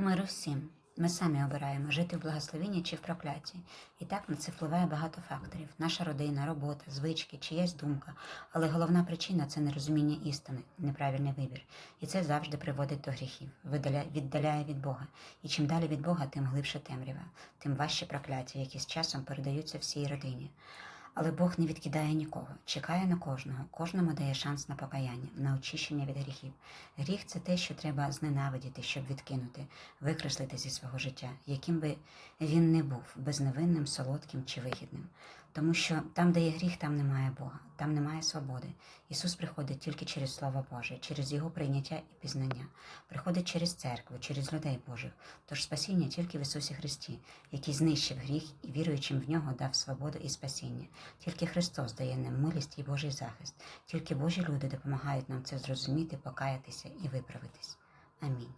Миру всім. Ми самі обираємо жити в благословенні чи в прокляті. І так на це впливає багато факторів: наша родина, робота, звички, чиясь думка. Але головна причина це нерозуміння істини, неправильний вибір. І це завжди приводить до гріхів, віддаляє від Бога. І чим далі від Бога, тим глибше темрява, тим важче прокляття, які з часом передаються всій родині. Але Бог не відкидає нікого, чекає на кожного, кожному дає шанс на покаяння, на очищення від гріхів. Гріх це те, що треба зненавидіти, щоб відкинути, викреслити зі свого життя, яким би він не був, безневинним, солодким чи вигідним. Тому що там, де є гріх, там немає Бога, там немає свободи. Ісус приходить тільки через Слово Боже, через Його прийняття і пізнання, приходить через церкву, через людей Божих. Тож спасіння тільки в Ісусі Христі, який знищив гріх і віруючим в нього дав свободу і спасіння. Тільки Христос дає нам милість і Божий захист. Тільки Божі люди допомагають нам це зрозуміти, покаятися і виправитись. Амінь.